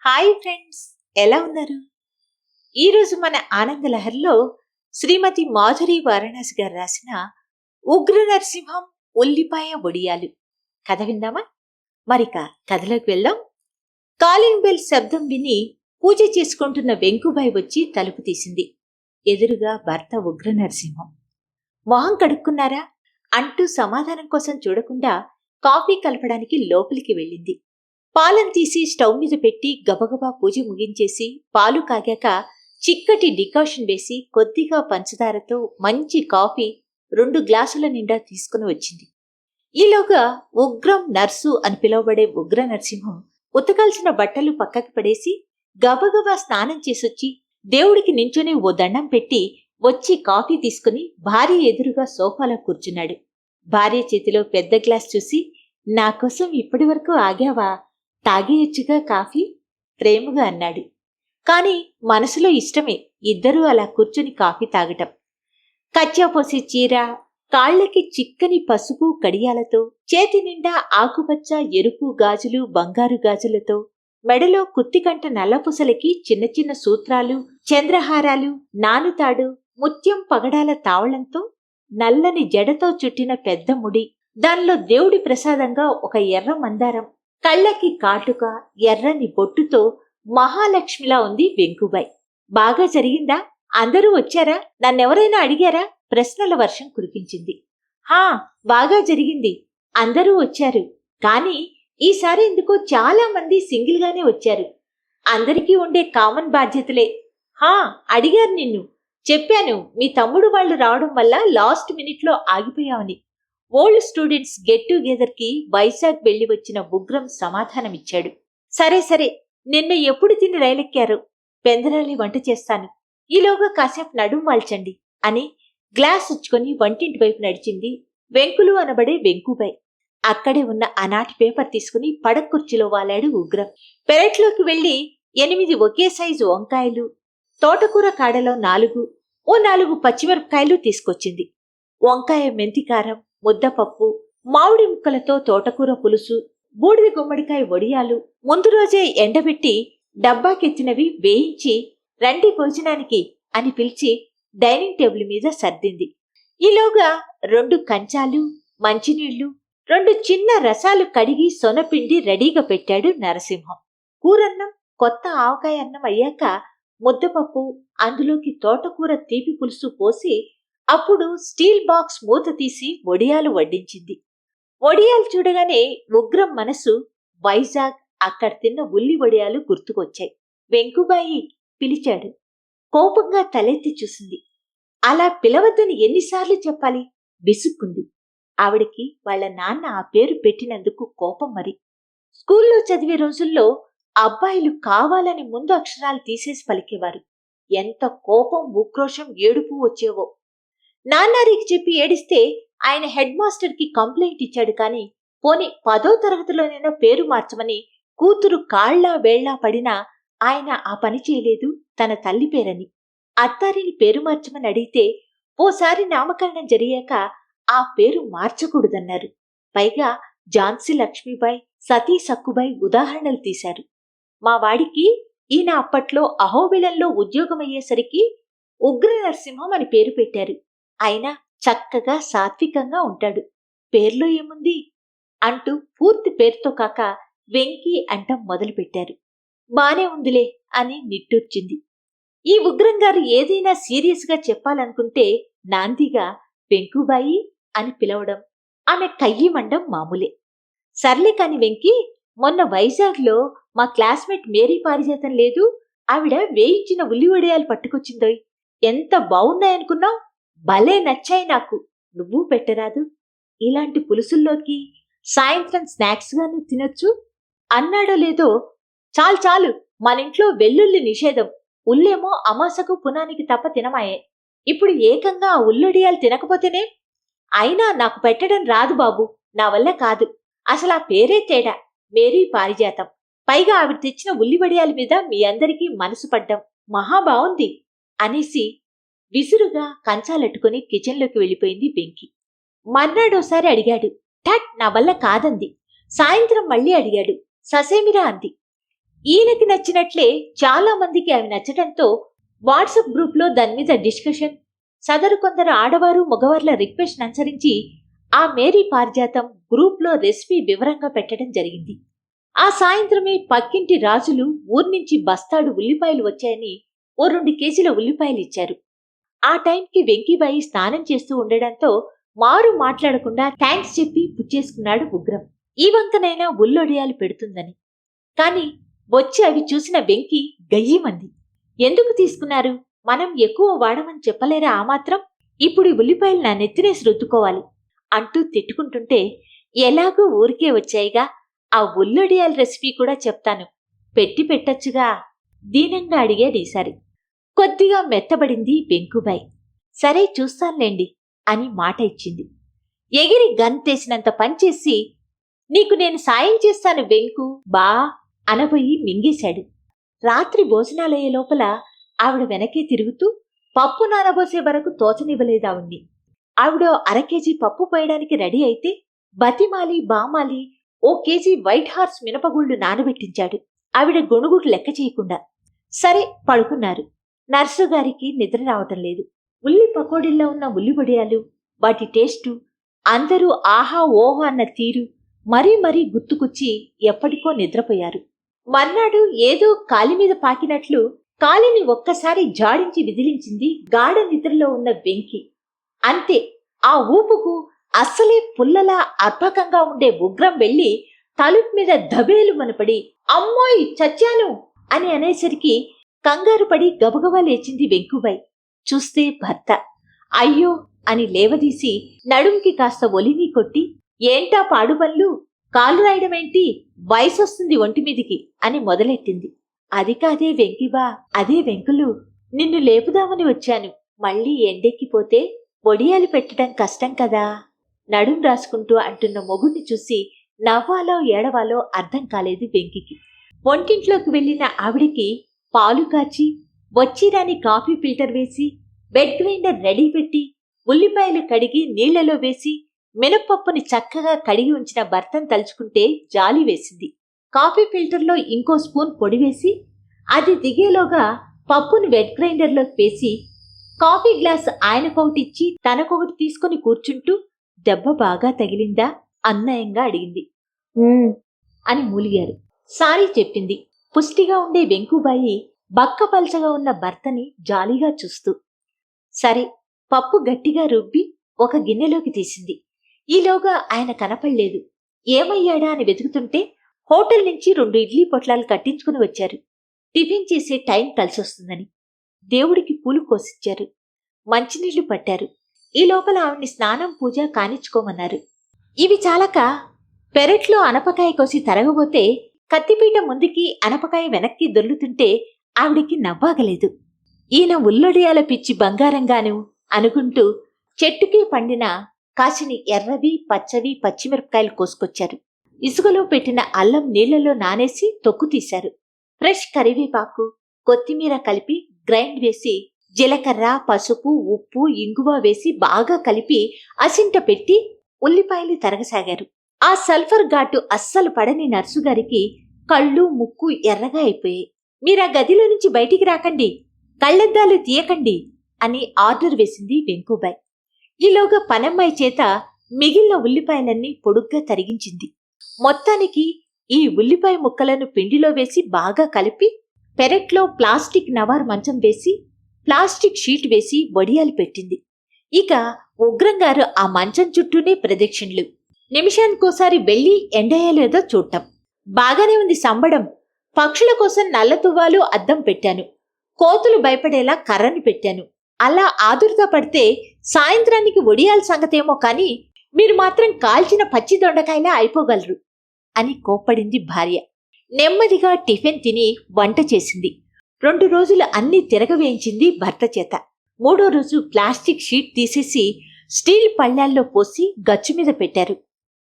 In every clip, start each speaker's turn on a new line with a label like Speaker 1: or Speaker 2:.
Speaker 1: Hi friends ఎలా ఉన్నారు? ఈరోజు మన ఆనందలహరిలో శ్రీమతి మాధురి వారణాసి గారు రాసిన ఉగ్ర నరసింహం ఉల్లిపాయ ఒడియాలు. కథ విందామా? మరిక కథలోకి వెళ్దాం. కాలింగ్ బెల్ శబ్దం విని పూజ చేసుకుంటున్న వెంకుబాయి వచ్చి తలుపు తీసింది. ఎదురుగా భర్త ఉగ్ర నరసింహం. మొహం కడుక్కున్నారా? అంటూ సమాధానం కోసం చూడకుండా కాఫీ కలపడానికి లోపలికి వెళ్ళింది. పాలను తీసి స్టవ్ మీద పెట్టి గబగబా పూజ ముగించేసి పాలు కాగాక చిక్కటి డికాషన్ వేసి కొద్దిగా పంచదారతో మంచి కాఫీ రెండు గ్లాసుల నిండా తీసుకుని వచ్చింది. ఈలోగా ఉగ్రం నర్సు అని పిలువబడే ఉగ్ర నరసింహం ఉతకాల్సిన బట్టలు పక్కకి పడేసి గబగబా స్నానం చేసొచ్చి దేవుడికి నించుని ఓ దండం పెట్టి వచ్చి కాఫీ తీసుకుని భార్య ఎదురుగా సోఫాలో కూర్చున్నాడు. భార్య చేతిలో పెద్ద గ్లాస్ చూసి నా కోసం ఇప్పటి వరకు ఆగావా? తాగేయచ్చుగా కాఫీ ప్రేమగా అన్నాడు. కాని మనసులో ఇష్టమే ఇద్దరూ అలా కూర్చుని కాఫీ తాగటం. కచ్చాపోసి చీర కాళ్ళకి చిక్కని పసుపు కడియాలతో చేతి నిండా ఆకుపచ్చ ఎరుపు గాజులు బంగారు గాజులతో మెడలో కుత్తికంట నల్లపుసలకి చిన్న చిన్న సూత్రాలు చంద్రహారాలు నానుతాడు ముత్యం పగడాల తావళంతో నల్లని జడతో చుట్టిన పెద్ద ముడి దానిలో దేవుడి ప్రసాదంగా ఒక ఎర్ర మందారం కళ్ళకి కాటుక ఎర్రని బొట్టుతో మహాలక్ష్మిలా ఉంది వెంకుబాయ్. బాగా జరిగిందా? అందరూ వచ్చారా? నన్నెవరైనా అడిగారా? ప్రశ్నల వర్షం కురిపించింది. హా బాగా జరిగింది. అందరూ వచ్చారు. కానీ ఈసారి ఎందుకో చాలా మంది సింగిల్గానే వచ్చారు. అందరికీ ఉండే కామన్ బాధ్యతలే. హా అడిగారు నిన్ను. చెప్పాను మీ తమ్ముడు వాళ్ళు రావడం వల్ల లాస్ట్ మినిట్లో ఆగిపోయావని. ఓల్డ్ స్టూడెంట్స్ గెట్ టుగెదర్కి వైజాగ్ వెళ్ళి వచ్చిన ఉగ్రం సమాధానమిచ్చాడు. సరే సరే నిన్న ఎప్పుడు తిని రైలెక్కారు? పెందరాలి వంట చేస్తాను. ఈలోగా కాసేపు నడుం వాల్చండి అని గ్లాస్ ఉచ్చుకొని వంటింటి వైపు నడిచింది వెంకులు అనబడే వెంకుబాయ్. అక్కడే ఉన్న ఆనాటి పేపర్ తీసుకుని పడకుర్చీలో వాలాడు ఉగ్రం. పెరట్లోకి వెళ్ళి ఎనిమిది ఒకే సైజు వంకాయలు తోటకూర కాడలో నాలుగు ఓ నాలుగు పచ్చిమిరపకాయలు తీసుకొచ్చింది. వంకాయ మెంతికారం ముద్దపప్పు మామిడి ముక్కలతో తోటకూర పులుసు బూడిద గుమ్మడికాయ వడియాలు ముందు రోజే ఎండబెట్టి డబ్బాకెత్తినవి వేయించి రండి భోజనానికి అని పిలిచి డైనింగ్ టేబుల్ మీద సర్దింది. ఈలోగా రెండు కంచాలు మంచినీళ్ళు రెండు చిన్న రసాలు కడిగి సొనపిండి రెడీగా పెట్టాడు నరసింహం. కూరన్నం కొత్త ఆవకాయ అన్నం అయ్యాక ముద్దపప్పు అందులోకి తోటకూర తీపి పులుసు పోసి అప్పుడు స్టీల్ బాక్స్ మూత తీసి వడియాలు వడ్డించింది. వడియాలు చూడగానే ఉగ్రం మనసు వైజాగ్ అక్కడ తిన్న ఉల్లి వడియాలు గుర్తుకొచ్చాయి. వెంకుబాయి పిలిచాడు. కోపంగా తలెత్తి చూసింది. అలా పిలవద్దని ఎన్నిసార్లు చెప్పాలి? విసుక్కుంది. ఆవిడికి వాళ్ళ నాన్న ఆ పేరు పెట్టినందుకు కోపం మరి. స్కూల్లో చదివే రోజుల్లో అబ్బాయిలు కావాలని ముందు అక్షరాలు తీసేసి పలికేవారు. ఎంత కోపం ఉక్రోషం ఏడుపు వచ్చేవో. నాన్నారికి చెప్పి ఏడిస్తే ఆయన హెడ్ మాస్టర్కి కంప్లైంట్ ఇచ్చాడు కానీ పోని పదో తరగతిలోనైనా పేరు మార్చమని కూతురు కాళ్ళా వేళ్ళా పడినా ఆయన ఆ పని చేయలేదు తన తల్లి పేరని. అత్తారిని పేరు మార్చమని అడిగితే ఓసారి నామకరణం జరిగాక ఆ పేరు మార్చకూడదన్నారు. పైగా ఝాన్సీ లక్ష్మీబాయి సతీ సక్కుబాయి ఉదాహరణలు తీశారు. మా వాడికి ఈయన అప్పట్లో అహోబిళంలో ఉద్యోగమయ్యేసరికి ఉగ్ర నరసింహం అని పేరు పెట్టారు. అయినా చక్కగా సాత్వికంగా ఉంటాడు. పేర్లో ఏముంది? అంటూ పూర్తి పేరుతో కాక వెంకీ అంటం మొదలుపెట్టారు. బానే ఉందిలే అని నిట్టూర్చింది. ఈ ఉగ్రం గారు ఏదైనా సీరియస్గా చెప్పాలనుకుంటే నాందిగా వెంకుబాయి అని పిలవడం ఆమె కయ్యి మండం మామూలే. సర్లే కాని వెంకి మొన్న వైజాగ్లో మా క్లాస్మేట్ మేరీ పారిజాతం లేదు ఆవిడ వేయించిన ఉల్లివడియాలు పట్టుకొచ్చిందోయ్. ఎంత బాగున్నాయనుకున్నావు భలే నచ్చాయి నాకు. నువ్వు పెట్టరాదు. ఇలాంటి పులుసుల్లోకి సాయంత్రం స్నాక్స్గాను తినొచ్చు. అన్నాడో లేదో చాలు చాలు మన ఇంట్లో వెల్లుల్లి నిషేధం. ఉల్లేమో అమాసకు పునానికి తప్ప తినమాయే. ఇప్పుడు ఏకంగా ఆ ఉల్లడియాలు తినకపోతేనే? అయినా నాకు పెట్టడం రాదు బాబు నా వల్ల కాదు. అసలు ఆ పేరే తేడా మేరీ పారిజాతం. పైగా ఆవిడ తెచ్చిన ఉల్లివడియాల మీద మీ అందరికీ మనసు పడ్డం. మహా బావుంది. అనేసి విసురుగా కంచాలట్టుకుని కిచెన్లోకి వెళ్ళిపోయింది వెంకి మర్నాడోసారి అడిగాడు థట్ నా వల్ల కాదంది. సాయంత్రం మళ్ళీ అడిగాడు ససేమిరా? అంది. ఈయనకి నచ్చినట్లే చాలా మందికి అవి నచ్చడంతో వాట్సాప్ గ్రూప్లో దాని మీద డిస్కషన్ సదరు కొందరు ఆడవారు మగవార్ల రిక్వెస్ట్ అనుసరించి ఆ మేరీ పారిజాతం గ్రూప్లో రెసిపీ వివరంగా పెట్టడం జరిగింది. ఆ సాయంత్రమే పక్కింటి రాజులు ఊర్నుంచి బస్తాడు ఉల్లిపాయలు వచ్చాయని ఓ రెండు కేజీల ఉల్లిపాయలు ఇచ్చారు. ఆ టైంకి వెంకీబాయి స్నానం చేస్తూ ఉండడంతో మారు మాట్లాడకుండా థ్యాంక్స్ చెప్పి పుచ్చేసుకున్నాడు ఉగ్రం. ఈ వంకనైనా ఉల్లొడియాలు పెడుతుందని. కాని వచ్చి అవి చూసిన వెంకి గయ్యమంది ఎందుకు తీసుకున్నారు? మనం ఎక్కువ వాడమని చెప్పలేరా ఆ మాత్రం? ఇప్పుడు ఉల్లిపాయలు నా నెత్తినేసి రుద్దుకోవాలి అంటూ తిట్టుకుంటుంటే ఎలాగూ ఊరికే వచ్చాయిగా. ఆ ఉల్లొడియాల రెసిపీ కూడా చెప్తాను. పెట్టి పెట్టొచ్చుగా. దీనంగా అడిగాడు ఈసారి. కొద్దిగా మెత్తబడింది వెంకుబాయ్ సరే చూస్తానులేండి అని మాట ఇచ్చింది. ఎగిరి గంతేసినంత పనిచేసి నీకు నేను సాయం చేస్తాను వెంకు బా అనబోయి మింగేశాడు. రాత్రి భోజనాలయ్యే లోపల ఆవిడ వెనకే తిరుగుతూ పప్పు నానబోసే వరకు తోచనివ్వలేదా ఉంది ఆవిడ అర కేజీ పప్పు పోయడానికి రెడీ అయితే బతిమాలి బామాలి ఓ కేజీ వైట్ హార్స్ మినపగుళ్ళు నానబెట్టించాడు. ఆవిడ గొణుగుకు లెక్క చేయకుండా సరే పడుకున్నారు. నర్సు గారికి నిద్ర రావటం లేదు. ఉల్లి పకోడీల్లో ఉన్న ఉల్లిబొడియాలు వాటి టేస్టు అందరూ ఆహా ఓహో అన్న తీరు మరీ మరీ గుర్తుకొచ్చి ఎప్పటికో నిద్రపోయారు. మర్నాడు ఏదో కాలి మీద పాకినట్లు కాలిని ఒక్కసారి జాడించి విదిలించింది గాఢ నిద్రలో ఉన్న వెంకి. అంతే ఆ ఊపుకు అస్సలే పుల్లలా అర్భకంగా ఉండే ఉగ్రం వెళ్ళి తలుపు మీద దబేలు మనపడి అమ్మోయ్ చచ్చాను అని అనేసరికి కంగారు పడి గబగబా లేచింది వెంకుబాయ్ చూస్తే భర్త. అయ్యో అని లేవదీసి నడుంకి కాస్త ఒలిని కొట్టి ఏంటా పాడుబళ్ళు? కాలు రాయడమేంటి? వయసొస్తుంది ఒంటిమీదికి అని మొదలెట్టింది. అది కాదే వెంకిబా అదే వెంకులు. నిన్ను లేపుదామని వచ్చాను. మళ్ళీ ఎండెక్కిపోతే ఒడియాలు పెట్టడం కష్టం కదా నడుం రాసుకుంటూ అంటున్న మొగుణ్ణి చూసి నవ్వాలో ఏడవాలో అర్థం కాలేదు వెంకికి. వంటింట్లోకి వెళ్ళిన ఆవిడికి పాలు కాచి వచ్చిరాని కాఫీ ఫిల్టర్ వేసి బెడ్ గ్రైండర్ రెడీ పెట్టి ఉల్లిపాయలు కడిగి నీళ్ళలో వేసి మినప్పప్పుని చక్కగా కడిగి ఉంచిన భర్తను తలుచుకుంటే జాలి వేసింది. కాఫీ ఫిల్టర్లో ఇంకో స్పూన్ పొడి వేసి అది దిగేలోగా పప్పును వెట్ గ్రైండర్లోకి వేసి కాఫీ గ్లాస్ ఆయనకొకటిచ్చి తనకొకటి తీసుకుని కూర్చుంటూ దెబ్బ బాగా తగిలిందా? అన్నయంగా అడిగింది. అని మూలిగారు. సారీ చెప్పింది. పుష్టిగా ఉండే వెంకుబాయి బక్కపల్చగా ఉన్న భర్తని జాలిగా చూస్తూ సరే పప్పు గట్టిగా రుబ్బి ఒక గిన్నెలోకి తీసింది. ఈలోగా ఆయన కనపడలేదు. ఏమయ్యాడా అని వెతుకుతుంటే హోటల్ నుంచి రెండు ఇడ్లీ పొట్లాలు కట్టించుకుని వచ్చారు. టిఫిన్ చేసే టైం కలిసొస్తుందని. దేవుడికి పూలు కోసిచ్చారు. మంచినీళ్ళు పట్టారు. ఈ లోపల ఆవిడ్ని స్నానం పూజ కానిచ్చుకోమన్నారు. ఇవి చాలక పెరట్లో అనపకాయ కోసి తరగబోతే కత్తిపీట ముందుకి అనపకాయ వెనక్కి దొర్లుతుంటే ఆవిడికి నవ్వాగలేదు. ఈయన ఉల్లడియాల పిచ్చి బంగారంగాను అనుకుంటూ చెట్టుకే పండిన కాసిని ఎర్రవి పచ్చవి పచ్చిమిరపకాయలు కోసుకొచ్చారు. ఇసుకలో పెట్టిన అల్లం నీళ్ళలో నానేసి తొక్కు తీశారు. ఫ్రెష్ కరివేపాకు కొత్తిమీర కలిపి గ్రైండ్ వేసి జీలకర్ర పసుపు ఉప్పు ఇంగువ వేసి బాగా కలిపి అసింట పెట్టి ఉల్లిపాయలు తరగసాగారు. ఆ సల్ఫర్ ఘాటు అస్సలు పడని నర్సు గారికి కళ్ళు ముక్కు ఎర్రగా అయిపోయాయి. మీరా గదిలో నుంచి బయటికి రాకండి కళ్ళద్దాలు తీయకండి అని ఆర్డర్ వేసింది వెంకుబాయ్. ఈలోగా పనమ్మాయి చేత మిగిలిన ఉల్లిపాయలన్నీ పొడుగ్గా తరిగించింది. మొత్తానికి ఈ ఉల్లిపాయ ముక్కలను పిండిలో వేసి బాగా కలిపి పెరట్లో ప్లాస్టిక్ నవార్ మంచం వేసి ప్లాస్టిక్ షీట్ వేసి వడియాలు పెట్టింది. ఇక ఉగ్రంగారు ఆ మంచం చుట్టూనే ప్రదక్షిణలు. నిమిషానికోసారి వెళ్ళి ఎండయ్యలేదో చూడటం బాగానే ఉంది సంబడం. పక్షుల కోసం నల్ల తువ్వాలు అద్దం పెట్టాను. కోతులు భయపడేలా కర్రని పెట్టాను. అలా ఆదురత పడితే సాయంత్రానికి ఒడియాల సంగతేమో కాని మీరు మాత్రం కాల్చిన పచ్చి దొండకాయలా అయిపోగలరు అని కోప్పడింది భార్య. నెమ్మదిగా టిఫిన్ తిని వంట చేసింది. రెండు రోజులు అన్ని తిరగవేయించింది భర్త చేత. మూడో రోజు ప్లాస్టిక్ షీట్ తీసేసి స్టీల్ పళ్ళాల్లో పోసి గచ్చు మీద పెట్టారు.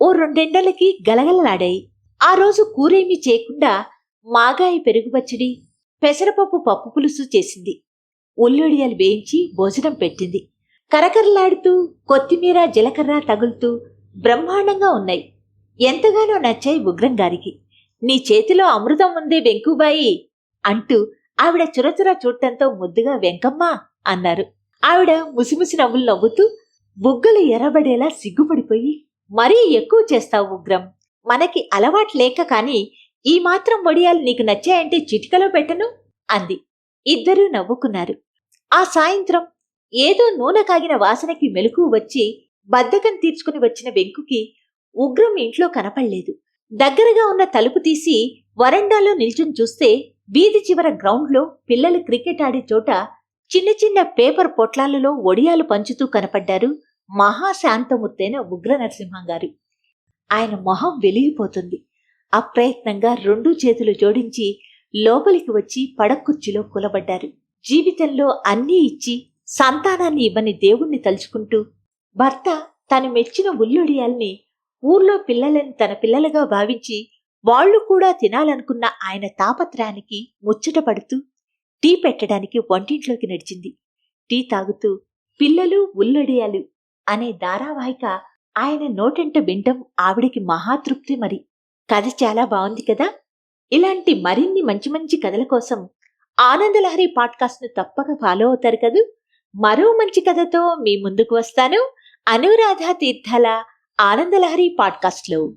Speaker 1: ఓ రెండెండలకి గలగలలాడాయి. ఆ రోజు కూరేమీ చేయకుండా మాగాయి పెరుగుపచ్చడి పెసరపప్పు పప్పు పులుసు చేసింది. ఉల్లుడియాలు వేయించి భోజనం పెట్టింది. కరకరలాడుతూ కొత్తిమీర జీలకర్ర తగులుతూ బ్రహ్మాండంగా ఉన్నాయి. ఎంతగానో నచ్చాయి ఉగ్రం గారికి నీ చేతిలో అమృతం ఉందే వెంకుబాయి అంటూ ఆవిడ చురచుర చూడటంతో ముద్దుగా వెంకమ్మ అన్నారు. ఆవిడ ముసిముసి నవ్వులు నవ్వుతూ బుగ్గలు ఎర్రబడేలా సిగ్గుపడిపోయి మరీ ఎక్కువ చేస్తావు ఉగ్రం. మనకి అలవాటు లేక కాని ఈ మాత్రం వడియాలు నీకు నచ్చాయంటే చిటికలో పెట్టను? అంది. ఇద్దరూ నవ్వుకున్నారు. ఆ సాయంత్రం ఏదో నూనె కాగిన వాసనకి మెలకు వచ్చి బద్ధకం తీర్చుకుని వచ్చిన వెంకుకి ఉగ్రం ఇంట్లో కనపడలేదు. దగ్గరగా ఉన్న తలుపు తీసి వరండాలో నిల్చుని చూస్తే వీధి చివర గ్రౌండ్లో పిల్లలు క్రికెట్ ఆడే చోట చిన్న చిన్న పేపర్ పొట్లాలలో ఒడియాలు పంచుతూ కనపడ్డారు మహాశాంతమూర్తైన ఉగ్ర నరసింహం గారు ఆయన మొహం వెలిగిపోతుంది. అప్రయత్నంగా రెండు చేతులు జోడించి లోపలికి వచ్చి పడకుర్చీలో కూలబడ్డారు. జీవితంలో అన్నీ ఇచ్చి సంతానాన్ని ఇవ్వని దేవుణ్ణి తలుచుకుంటూ భర్త తను మెచ్చిన ఉల్లుడియాల్ని ఊర్లో పిల్లలని తన పిల్లలుగా భావించి వాళ్ళు కూడా తినాలనుకున్న ఆయన తాపత్రయానికి ముచ్చటపడుతూ టీ పెట్టడానికి వంటింట్లోకి నడిచింది. టీ తాగుతూ పిల్లలు ఉల్లొడియాలు అనే ధారావాహిక ఆయన నోటెంట వింటం ఆవిడకి మహాతృప్తి మరి. కథ చాలా బాగుంది కదా? ఇలాంటి మరిన్ని మంచి మంచి కథల కోసం ఆనందలహరి పాడ్కాస్ట్ను తప్పక ఫాలో అవుతారు కదూ? మరో మంచి కథతో మీ ముందుకు వస్తాను. అనురాధ తీర్థాల ఆనందలహరి పాడ్కాస్ట్లో.